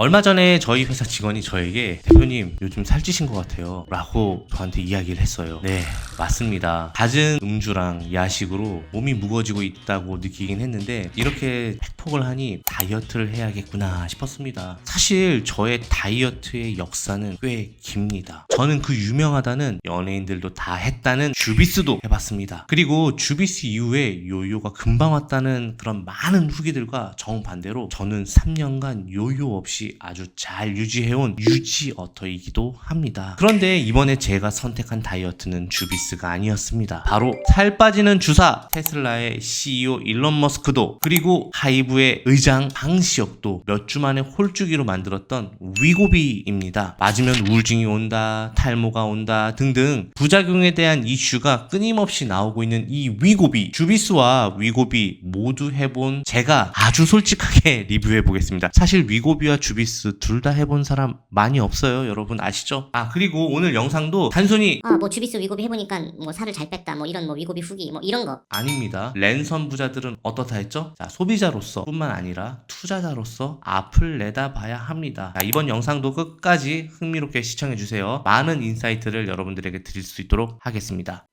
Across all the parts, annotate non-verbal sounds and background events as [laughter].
얼마 전에 저희 회사 직원이 저에게 대표님 요즘 살찌신 것 같아요 라고 저한테 이야기를 했어요. 네 맞습니다. 갖은 음주랑 야식으로 몸이 무거워지고 있다고 느끼긴 했는데 이렇게 팩폭을 하니 다이어트를 해야겠구나 싶었습니다. 사실 저의 다이어트의 역사는 꽤 깁니다. 저는 그 유명하다는 연예인들도 다 했다는 주비스도 해봤습니다. 그리고 주비스 이후에 요요가 금방 왔다는 그런 많은 후기들과 정반대로 저는 3년간 요요 없이 아주 잘 유지해온 유지 어터이기도 합니다. 그런데 이번에 제가 선택한 다이어트는 주비스가 아니었습니다. 바로 살 빠지는 주사 테슬라의 CEO 일론 머스크도 그리고 하이브의 의장 방시혁도 몇 주 만에 홀쭉이로 만들었던 위고비입니다. 맞으면 우울증이 온다, 탈모가 온다 등등 부작용에 대한 이슈가 끊임없이 나오고 있는 이 위고비 주비스와 위고비 모두 해본 제가 아주 솔직하게 [laughs] 리뷰해 보겠습니다. 사실 위고비와 주비 스 둘 다 해본 사람 많이 없어요. 여러분 아시죠? 아 그리고 오늘 영상도 단순히 아, 뭐 주비스 위고비 해보니까 뭐 살을 잘 뺐다, 뭐 이런 뭐 위고비 후기, 뭐 이런 거. 아닙니다. 랜선 부자들은 어떻다 했죠? 자, 소비자로서 뿐만 아니라 투자자로서 앞을 내다봐야 합니다. 자, 이번 영상도 끝까지 흥미롭게 시청해주세요. 많은 인사이트를 여러분들에게 드릴 수 있도록 하겠습니다.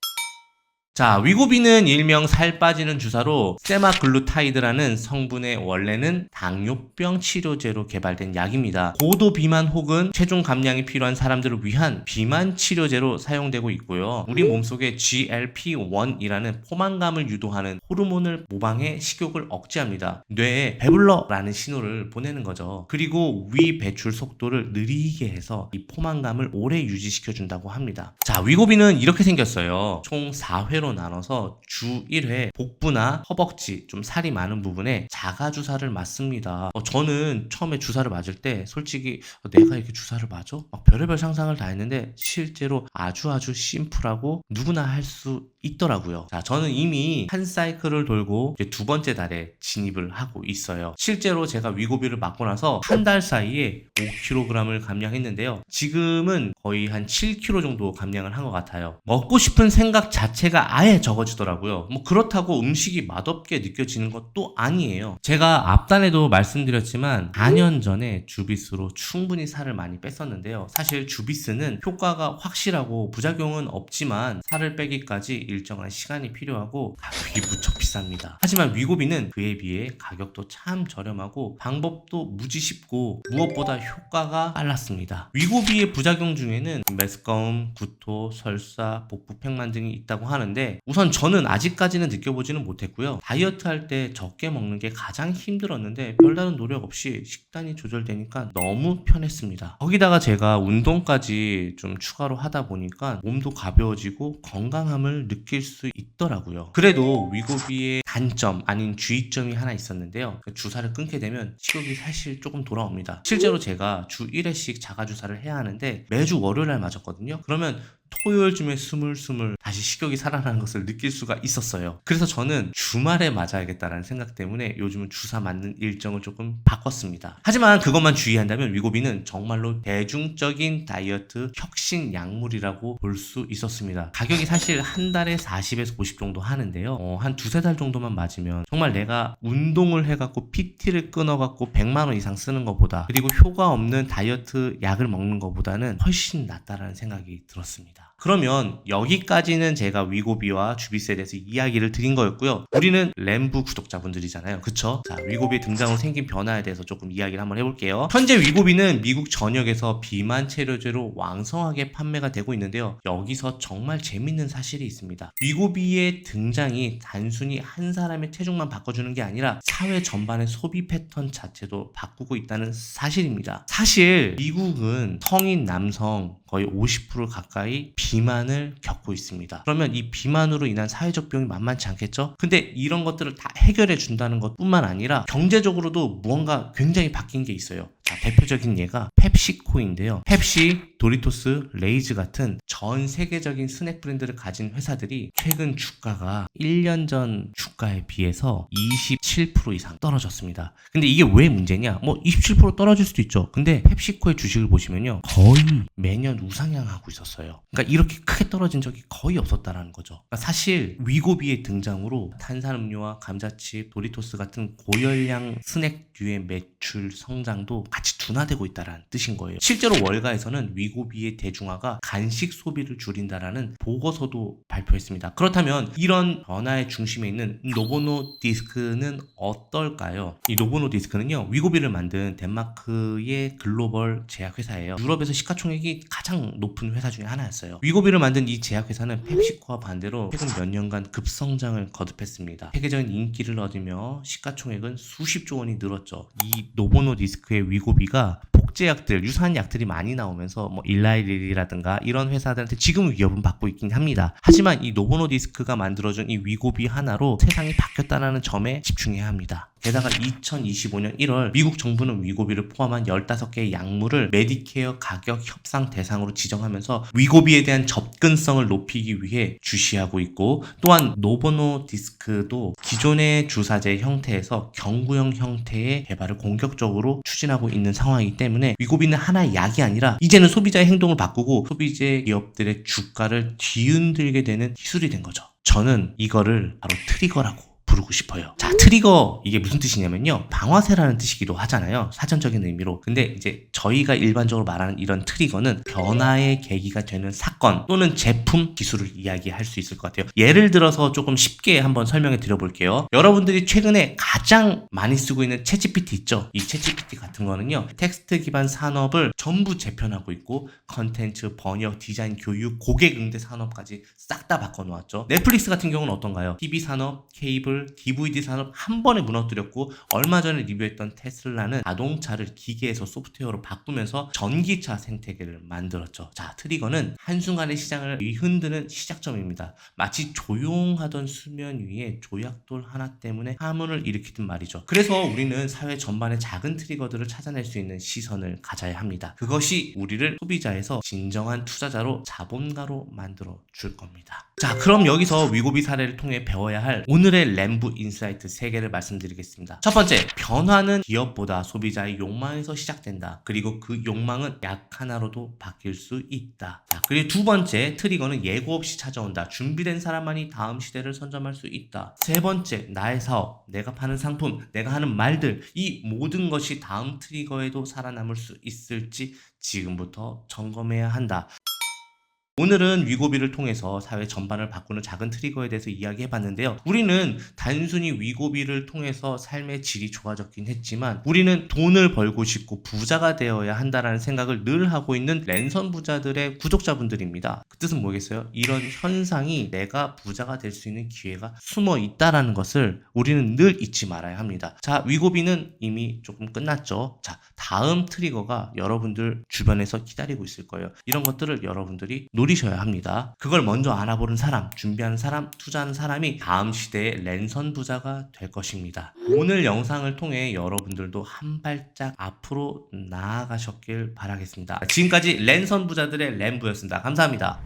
자, 위고비는 일명 살 빠지는 주사로 세마글루타이드라는 성분의 원래는 당뇨병 치료제로 개발된 약입니다. 고도 비만 혹은 체중 감량이 필요한 사람들을 위한 비만 치료제로 사용되고 있고요. 우리 몸속에 GLP-1이라는 포만감을 유도하는 호르몬을 모방해 식욕을 억제합니다. 뇌에 배불러라는 신호를 보내는 거죠. 그리고 위 배출 속도를 느리게 해서 이 포만감을 오래 유지시켜 준다고 합니다. 자, 위고비는 이렇게 생겼어요. 총 4회로 나눠서 주 1회 복부나 허벅지 좀 살이 많은 부분에 자가 주사를 맞습니다. 어, 저는 처음에 주사를 맞을 때 솔직히 어, 내가 이렇게 주사를 맞아? 막 별의별 상상을 다 했는데 실제로 아주 아주 심플하고 누구나 할 수 있더라고요. 자, 저는 이미 한 사이클을 돌고 두 번째 달에 진입을 하고 있어요. 실제로 제가 위고비를 맞고 나서 한 달 사이에 5kg을 감량했는데요. 지금은 거의 한 7kg 정도 감량을 한 것 같아요. 먹고 싶은 생각 자체가 아예 적어지더라고요. 뭐 그렇다고 음식이 맛없게 느껴지는 것도 아니에요. 제가 앞단에도 말씀드렸지만 4년 전에 주비스로 충분히 살을 많이 뺐었는데요. 사실 주비스는 효과가 확실하고 부작용은 없지만 살을 빼기까지 일정한 시간이 필요하고 가격이 무척 비쌉니다. 하지만 위고비는 그에 비해 가격도 참 저렴하고 방법도 무지 쉽고 무엇보다 효과가 빨랐습니다. 위고비의 부작용 중에는 메스꺼움, 구토, 설사, 복부 팽만 등이 있다고 하는데 우선 저는 아직까지는 느껴보지는 못했고요. 다이어트 할 때 적게 먹는 게 가장 힘들었는데 별다른 노력 없이 식단이 조절되니까 너무 편했습니다. 거기다가 제가 운동까지 좀 추가로 하다 보니까 몸도 가벼워지고 건강함을 느낄 수 있더라고요. 그래도 위고비의 단점 아닌 주의점이 하나 있었는데요. 그 주사를 끊게 되면 식욕이 사실 조금 돌아옵니다. 실제로 제가 주 1회씩 자가 주사를 해야 하는데 매주 월요일 날 맞았거든요. 그러면 토요일쯤에 스물스물 다시 식욕이 살아나는 것을 느낄 수가 있었어요. 그래서 저는 주말에 맞아야겠다라는 생각 때문에 요즘은 주사 맞는 일정을 조금 바꿨습니다. 하지만 그것만 주의한다면 위고비는 정말로 대중적인 다이어트 혁신 약물이라고 볼 수 있었습니다. 가격이 사실 한 달에 40에서 50 정도 하는데요. 어, 한 두세 달 정도만 맞으면 정말 내가 운동을 해갖고 PT를 끊어갖고 100만원 이상 쓰는 것보다 그리고 효과 없는 다이어트 약을 먹는 것보다는 훨씬 낫다라는 생각이 들었습니다. 그러면 여기까지 는 제가 위고비와 주비스에 대해서 이야기를 드린 거였고요. 우리는 램부 구독자분들이잖아요. 그쵸? 자, 위고비 등장으로 생긴 변화에 대해서 조금 이야기를 한번 해볼게요. 현재 위고비는 미국 전역에서 비만 치료제로 왕성하게 판매가 되고 있는데요. 여기서 정말 재밌는 사실이 있습니다. 위고비의 등장이 단순히 한 사람의 체중만 바꿔주는 게 아니라 사회 전반의 소비 패턴 자체도 바꾸고 있다는 사실입니다. 사실 미국은 성인 남성 거의 50% 가까이 비만을 겪고 있습니다. 그러면 이 비만으로 인한 사회적 비용이 만만치 않겠죠? 근데 이런 것들을 다 해결해 준다는 것 뿐만 아니라 경제적으로도 무언가 굉장히 바뀐 게 있어요. 자, 대표적인 예가 펩시코인데요. 펩시, 도리토스, 레이즈 같은 전 세계적인 스낵 브랜드를 가진 회사들이 최근 주가가 1년 전 주가에 비해서 27% 이상 떨어졌습니다. 근데 이게 왜 문제냐? 뭐 27% 떨어질 수도 있죠. 근데 펩시코의 주식을 보시면요. 거의 매년 우상향하고 있었어요. 그러니까 이렇게 크게 떨어진 적이 거의 없었다라는 거죠. 그러니까 사실 위고비의 등장으로 탄산음료와 감자칩, 도리토스 같은 고열량 스낵류의 매출 성장도 같이 둔화되고 있다라는 뜻인 거예요. 실제로 월가에서는 위 고비의 대중화가 간식 소비를 줄인다라는 보고서도 발표했습니다. 그렇다면 이런 변화의 중심에 있는 노보노 디스크는 어떨까요? 이 노보노 디스크는요 위고비를 만든 덴마크의 글로벌 제약회사예요. 유럽에서 시가총액이 가장 높은 회사 중에 하나였어요. 위고비를 만든 이 제약회사는 펩시코와 반대로 최근 몇 년간 급성장을 거듭했습니다. 세계적인 인기를 얻으며 시가총액은 수십조 원이 늘었죠. 이 노보노 디스크의 위고비가 복제약들, 유사한 약들이 많이 나오면서 뭐 일라이릴이라든가 이런 회사들한테 지금 위협은 받고 있긴 합니다. 하지만 이 노보노 디스크가 만들어준 이 위고비 하나로 세상이 바뀌었다는 점에 집중해야 합니다. 게다가 2025년 1월 미국 정부는 위고비를 포함한 15개의 약물을 메디케어 가격 협상 대상으로 지정하면서 위고비에 대한 접근성을 높이기 위해 주시하고 있고 또한 노보노 디스크도 기존의 주사제 형태에서 경구형 형태의 개발을 공격적으로 추진하고 있는 상황이기 때문에 위고비는 하나의 약이 아니라 이제는 소비자의 행동을 바꾸고 소비재 기업들의 주가를 뒤흔들게 되는 기술이 된 거죠. 저는 이거를 바로 트리거라고 부르고 싶어요. 자, 트리거 이게 무슨 뜻이냐면요. 방아쇠라는 뜻이기도 하잖아요. 사전적인 의미로. 근데 이제 저희가 일반적으로 말하는 이런 트리거는 변화의 계기가 되는 사건 또는 제품 기술을 이야기할 수 있을 것 같아요. 예를 들어서 조금 쉽게 한번 설명해 드려볼게요. 여러분들이 최근에 가장 많이 쓰고 있는 챗GPT 있죠? 이 챗GPT 같은 거는요. 텍스트 기반 산업을 전부 재편하고 있고 컨텐츠, 번역, 디자인, 교육, 고객 응대 산업까지 싹 다 바꿔 놓았죠. 넷플릭스 같은 경우는 어떤가요? TV 산업, 케이블, DVD 산업 한 번에 무너뜨렸고 얼마 전에 리뷰했던 테슬라는 자동차를 기계에서 소프트웨어로 바꾸면서 전기차 생태계를 만들었죠. 자, 트리거는 한순간의 시장을 흔드는 시작점입니다. 마치 조용하던 수면 위에 조약돌 하나 때문에 파문을 일으키든 말이죠. 그래서 우리는 사회 전반의 작은 트리거들을 찾아낼 수 있는 시선을 가져야 합니다. 그것이 우리를 소비자에서 진정한 투자자로 자본가로 만들어 줄 겁니다. 자, 그럼 여기서 위고비 사례를 통해 배워야 할 오늘의 램부 인사이트 3개를 말씀드리겠습니다. 첫 번째, 변화는 기업보다 소비자의 욕망에서 시작된다. 그리고 그 욕망은 약 하나로도 바뀔 수 있다. 자, 그리고 두 번째, 트리거는 예고 없이 찾아온다. 준비된 사람만이 다음 시대를 선점할 수 있다. 세 번째, 나의 사업, 내가 파는 상품, 내가 하는 말들, 이 모든 것이 다음 트리거에도 살아남을 수 있을지 지금부터 점검해야 한다. 오늘은 위고비를 통해서 사회 전반을 바꾸는 작은 트리거에 대해서 이야기해 봤는데요. 우리는 단순히 위고비를 통해서 삶의 질이 좋아졌긴 했지만 우리는 돈을 벌고 싶고 부자가 되어야 한다라는 생각을 늘 하고 있는 랜선 부자들의 구독자분들입니다. 그 뜻은 뭐겠어요? 이런 현상이 내가 부자가 될 수 있는 기회가 숨어 있다라는 것을 우리는 늘 잊지 말아야 합니다. 자, 위고비는 이미 조금 끝났죠. 자, 다음 트리거가 여러분들 주변에서 기다리고 있을 거예요. 이런 것들을 여러분들이 노 리셔야 합니다. 그걸 먼저 알아보는 사람, 준비하는 사람, 투자하는 사람이 다음 시대의 랜선 부자가 될 것입니다. 오늘 영상을 통해 여러분들도 한 발짝 앞으로 나아가셨길 바라겠습니다. 지금까지 랜선 부자들의 램부였습니다. 감사합니다.